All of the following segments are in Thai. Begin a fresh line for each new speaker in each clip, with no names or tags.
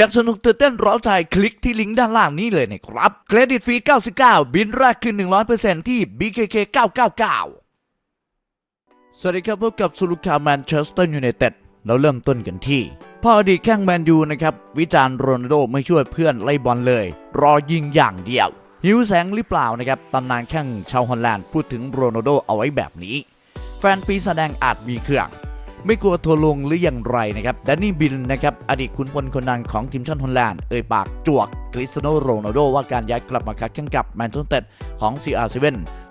อยากสนุกตื่นเต้นร้าใจคลิกที่ลิงก์ด้านล่างนี้เลยนะครับเครดิตฟรี 99 บินแรกคือ100%ที่ BKK 999 สวัสดีครับพบกับสุลุคาแมนเชสเตอร์ยูไนเต็ดเราเริ่มต้นกันที่พ่ออดีตแข้งแมนยูนะครับ วิจารณ์โรนัลโดไม่ช่วยเพื่อนไล่บอลเลย รอยิงอย่างเดียว หิวแสงหรือเปล่านะครับตำนานแข้งชาวฮอลแลนด์พูดถึงโรนัลโดเอาไว้แบบนี้ แฟนปีแสดงอาจมีเครื่อง ไม่กลัวทัวร์ลงหรืออย่างไรนะครับแดนนี่บินนะครับอดีตขุนพลคนดังของทีมชาติฮอลแลนด์เอ่ยปากจวกคริสเตียโนโรนัลโดว่าการย้ายกลับมาคัดแข่งกับแมนเชสเตอร์ของ CR7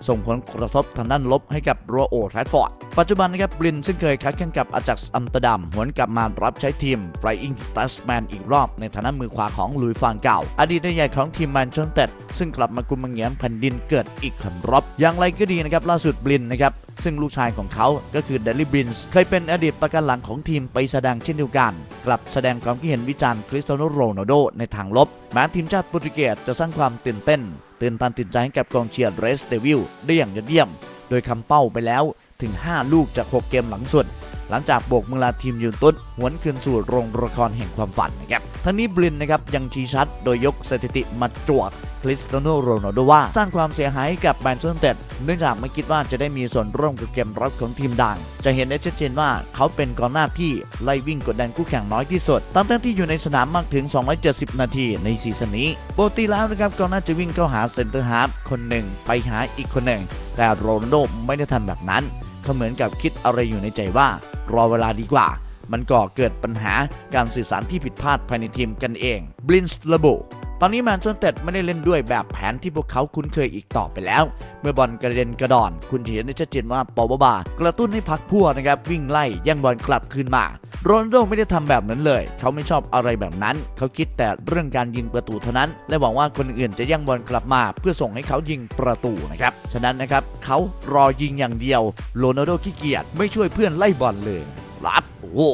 ส่งผลกระทบทางด้านลบให้กับโรโอแทรดฟอร์ด ปัจจุบันนะครับบลินซึ่งเคยคัดแข่งกับอาจักซ์อัมสเตอร์ดัมหวนกลับมารับใช้ทีม Flying Dutchman อีกรอบในฐานะมือขวาของลุยฟานเก่า อดีตนายใหญ่ของทีมแมนเชสเตอร์ซึ่งกลับมากุมมังเงียมแผ่นดินเกิดอีกคำรบอย่างไรก็ดีนะครับล่าสุดบลินนะครับซึ่งลูกชายของเขาก็คือเดลี่บรินส์เคยเป็นอดีตประกันหลังของทีมไปแสดงเช่นเดียวกัน กลับแสดงความคิดเห็นวิจารณ์คริสเตียโนโรนัลโดในทางลบแม้ทีมชาติโปรตุเกสจะสร้างความตื่นเต้น ตื่นตันตื่นใจให้กับกองเชียร์เรสเดวิลได้อย่างยอดเยี่ยม โดยคำเป้าไปแล้วถึง 5 ลูกจาก 6 เกมหลังสุด หลังจากโบกมือลาทีมยูนตุนหวนคืนสู่โรงละครแห่งความฝันนะครับทั้งนี้บลินนะครับยังชี้ชัดโดยยกสถิติมาจวก คริสเตียโนโรนัลโดว่าสร้างความเสียหายให้กับแมนเชสเตอร์เนื่องจากไม่คิดว่าจะได้มีส่วนร่วมกับเกมรับของทีมดัง จะเห็นได้ชัดเจนว่าเขาเป็นกองหน้าที่ไล่วิ่งกดดันคู่แข่งน้อยที่สุดตั้งที่อยู่ในสนามมากถึง 270 นาทีในซีซั่นนี้ปกติแล้วนะครับกองหน้าจะวิ่งเข้าหาเซนเตอร์ฮาร์ฟคนหนึ่งไปหาอีกคนหนึ่ง แต่โรนัลโดไม่ได้ทำแบบนั้นเขาเหมือนกับคิดอะไรอยู่ในใจว่ารอเวลาดีกว่ามันก่อเกิดปัญหาการสื่อสารที่ผิดพลาดภายในทีมกันเอง บลินส์ระบุ ตอนนี้แมนเชสเตอร์ไม่ได้เล่นด้วยแบบแผนที่พวกเขาคุ้นเคยอีกต่อไปแล้ว เมื่อบอลกระเด็นกระดอน คุณเห็นได้ชัดเจนว่าปอบาบากระตุ้นให้พักพวกนะครับวิ่งไล่แย่งบอลกลับคืนมาโรนัลโดไม่ได้ทำแบบนั้นเลย เขาไม่ชอบอะไรแบบนั้น เขาคิดแต่เรื่องการยิงประตูเท่านั้น และหวังว่าคนอื่นจะแย่งบอลกลับมา เพื่อส่งให้เขายิงประตูนะครับ ฉะนั้นนะครับเขารอยิงอย่างเดียว โรนัลโดขี้เกียจไม่ช่วยเพื่อนไล่บอลเลย รับ โอ้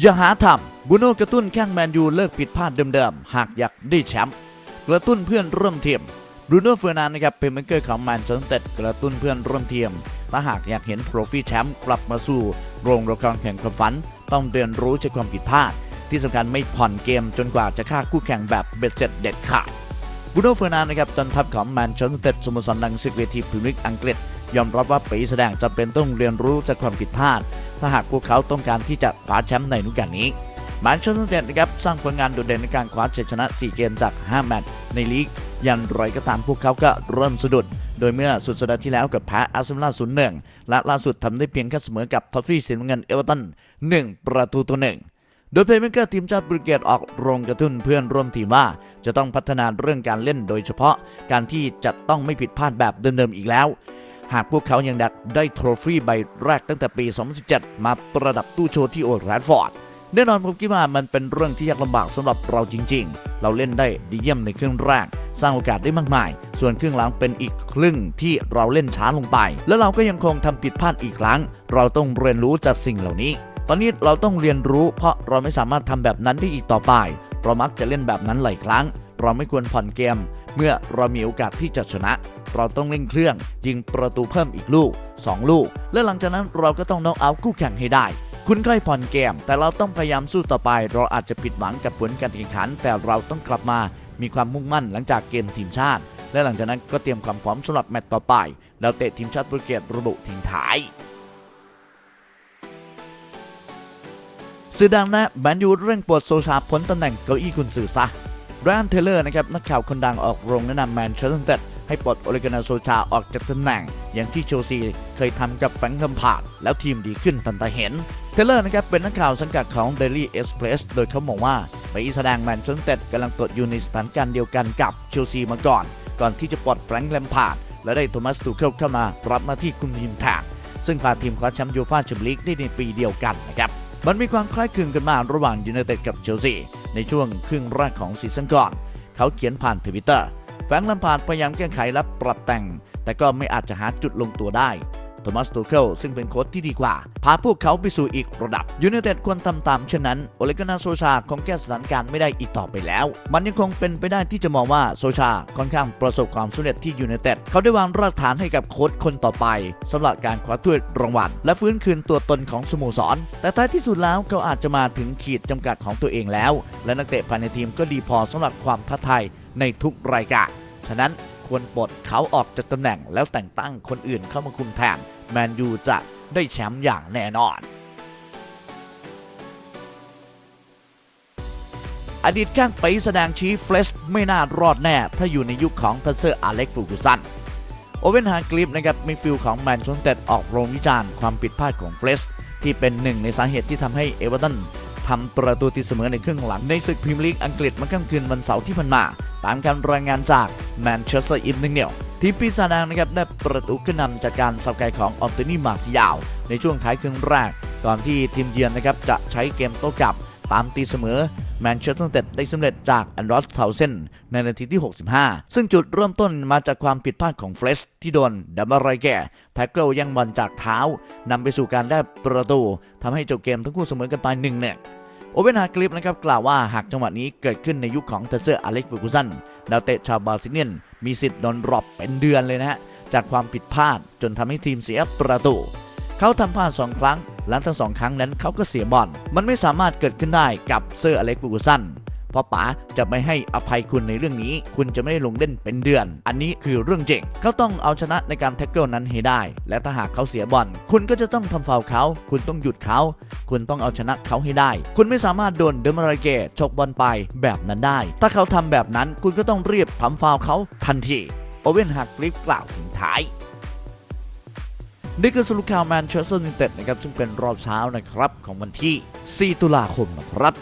อย่าหาทำ บูโน่กระตุ้นแข้งแมนยูเลิกผิดพลาดเดิมๆ หากอยากได้แชมป์กระตุ้นเพื่อนร่วมทีมบูโน่เฟอร์นานนะครับเป็นเมเกอร์ของแมนเชสเตอร์กระตุ้นเพื่อนร่วมทีมถ้าหากอยากเห็นโทรฟี่แชมป์กลับมาสู่โรงละครแข่งความฝัน ต้องเรียนรู้จากความผิดพลาด ที่สำคัญไม่ผ่อนเกมจนกว่าจะฆ่าคู่แข่งแบบเบ็ดเสร็จเด็ดขาดบูโน่เฟอร์นานนะครับจนทัพของแมนเชสเตอร์สโมสรดังศึกเวทีพรีเมียร์ลีกอังกฤษยอมรับว่าปีแสดงจำเป็นต้องเรียนรู้จากความผิดพลาด ถ้าหากพวกเขาต้องการที่จะคว้าแชมป์ในฤดูกาลนี้ แมนเชสเตอร์นนะครับสร้างผลงานโดดเด่นในการคว้าชัยชนะ 4 เกมจาก 5 แมตช์ในลีกยันไรก็ตามพวกเขาก็เริ่มสะดุด โดยเมื่อสุดสัปดาห์ที่แล้วกับแพ้อาร์เซนอลศูนย์หนึ่งและล่าสุดทำได้เพียงแค่เสมอกับท็อฟฟี่สีน้ำเงินเอเวอร์ตัน1 ประตูต่อหนึ่งโดยเพลย์เมกเกอร์ทีมชาติโปรตุเกสออกโรงกระตุ้นเพื่อนร่วมทีมว่า จะต้องพัฒนาเรื่องการเล่นโดยเฉพาะการที่จะต้องไม่ผิดพลาดแบบเดิมๆอีกแล้ว หากพวกเขายังดักได้โทรฟี่ใบแรกตั้งแต่ปี 2017 มาประดับตู้โชว์ที่โอแรดฟอร์ด แน่นอนผมคิดว่ามันเป็นเรื่องที่ยากลำบากสำหรับเราจริง ๆ เราเล่นได้ดีเยี่ยมในครึ่งแรก สร้างโอกาสได้มากมาย ส่วนครึ่งหลังเป็นอีกครึ่งที่เราเล่นช้าลงไป แล้วเราก็ยังคงทำผิดพลาดอีกครั้ง เราต้องเรียนรู้จากสิ่งเหล่านี้ ตอนนี้เราต้องเรียนรู้เพราะเราไม่สามารถทำแบบนั้นได้อีกต่อไป เรามักจะเล่นแบบนั้นหลายครั้ง เราไม่ควรผ่อนเกม เมื่อเรามีโอกาสที่จะชนะ เราต้องเร่งเครื่องยิงประตูเพิ่มอีกลูก 2 ลูก และหลังจากนั้นเราก็ต้องน็อกเอาท์คู่แข่งให้ได้ คุณค่อยผ่อนเกม แต่เราต้องพยายามสู้ต่อไป เราอาจจะผิดหวังกับผลการแข่งขัน แต่เราต้องกลับมา มีความมุ่งมั่นหลังจากเกมทีมชาติ และหลังจากนั้นก็เตรียมความพร้อมสำหรับแมตตช์ต่อไปแล้วเตะทีมชาติโปรตุเกสระบุทิ้งท้ายสื่อดังนะแมนยูเร่งปลดโซชาพ้นตำแหน่งเก้าอี้กุนซือซะแรนเทเลอร์นะครับนักข่าวคนดังออกโรงแนะนำแมนเชสเตอร์ ให้ปลดโอเลกานาโซชาออกจากตำแหน่ง อย่างที่เชลซีเคยทำกับแฟรงค์ลัมพาร์ดแล้วทีมดีขึ้นทันตาเห็น เทเลอร์นะครับเป็นนักข่าวสังกัดของ Daily Express โดยเขามองว่าไปแสดงแมนเชสเตอร์กำลังตรวจอยู่ในสถานการณ์เดียวกันกับเชลซีมาก่อน ก่อนที่จะปลดแฟรงค์ลัมพาร์ดและได้โทมัสตูเคิลเข้ามารับหน้าที่คุมทีมแทนซึ่งพาทีมคว้าแชมป์ยูฟ่าแชมเปี้ยนลีกได้ในปีเดียวกันนะครับมันมีความคล้ายคลึงกันมากระหว่างยูไนเต็ดกับเชลซีในช่วงครึ่งแรกของซีซั่นก่อน เขาเขียนผ่านทวิตเตอร์ แฟรงค์ลัมพาร์ดพยายามแก้ไขและปรับแต่ง แต่ก็ไม่อาจจะหาจุดลงตัวได้โทมัสตูเคิลซึ่งเป็นโค้ชที่ดีกว่า พาพวกเขาไปสู่อีกระดับยู n นเต็ดควรทำตามเช่นนั้น โอเลกนาโซชาคงแก้สถานการณ์ไม่ได้อีกต่อไปแล้ว มันยังคงเป็นไปได้ที่จะมองว่าโซชาค่อนข้างประสบความสำเร็จที่ยู n นเต็ดเขาได้วางรากฐานให้กับโค้ชคนต่อไปสำหรับการคว้าถ้วยรางวัลและฟื้นคืนตัวตนของสโมสร แต่ท้ายที่สุดแล้วเขาอาจจะมาถึงขีดจำกัดของตัวเองแล้ว และนักเตะภายในทีมก็ดีพอสำหรับความท้าทาย ในทุกรายการ ฉะนั้นควรปลดเขาออกจากตำแหน่งแล้วแต่งตั้งคนอื่นเข้ามาคุมแทนแมนยูจะได้แชมป์อย่างแน่นอน อดีตข้างไปแสดงชี้เฟลชไม่น่ารอดแน่ ถ้าอยู่ในยุคของทัสเซอร์อเล็กฟูกุสันโอเวนฮาร์กลิฟนะครับมีฟิลของแมนชสเตอร์ออกโรงวิจารณ์ความผิดพลาดของเฟลชที่เป็นหนึ่งในสาเหตุที่ทำให้เอเวอร์ตัน ทำประตูตีเสมอในครึ่งหลังในศึกพรีเมียร์ลีกอังกฤษเมื่อค่ำคืนวันเสาร์ที่ผ่านมา ตามการรายงานจากแมนเชสเตอร์อีฟนิงเนียวทีมปีศาจแดงนะครับได้ประตูขึ้นนำจากการสับไก่ของออนโตนีมาร์ซิยาว ในช่วงท้ายครึ่งแรก ก่อนที่ทีมเยือนนะครับจะใช้เกมโต้กลับ ตามตีเสมอแมนเชสเตอร์ยูไนเต็ดได้สำเร็จจากแอนดรอสเทาเซนในนาทีที่ 65 ซึ่งจุดเริ่มต้นมาจากความผิดพลาดของเฟรชที่โดนดัมเบลไรแก่แท็กเกิลยังบอลจากเท้านำไปสู่การได้ประตูทำให้จบเกมทั้งคู่เสมอกันไป1นึ่งเนี่ยโอเวนฮาร์กลิฟนะครับกล่าวว่าหากจังหวะนี้เกิดขึ้นในยุคของเทเซอร์อเล็กซ์ฟูกุสันดาวเตะชาวบราซิเลียน มีสิทธิ์โดนรอปเป็นเดือนเลยนะฮะจากความผิดพลาดจนทำให้ทีมเสียประตู เขาทำพลาดสองครั้ง หลังทั้งสองครั้งนั้นเขาก็เสียบอล มันไม่สามารถเกิดขึ้นได้กับเซอร์อเล็กซ์ฟูกสันเพราะป๋าจะไม่ให้อภัยคุณในเรื่องนี้ คุณจะไม่ได้ลงเล่นเป็นเดือน อันนี้คือเรื่องจริง เขาต้องเอาชนะในการแท็กเกิลนั้นให้ได้ และถ้าหากเขาเสียบอล คุณก็จะต้องทำฟาวเขา คุณต้องหยุดเขา คุณต้องเอาชนะเขาให้ได้ คุณไม่สามารถโดนเดมารเกตฉกบอลไปแบบนั้นได้ ถ้าเขาทำแบบนั้น คุณก็ต้องรีบทำฟาวเขาทันที โอเว่นฮักลิฟกล่าวถึงท้าย นี่คือสรุปข่าวแมนเชสเตอร์ยูไนเต็ดนะครับซึ่งเป็นรอบเช้านะครับของวันที่ 4 ตุลาคมนะครับ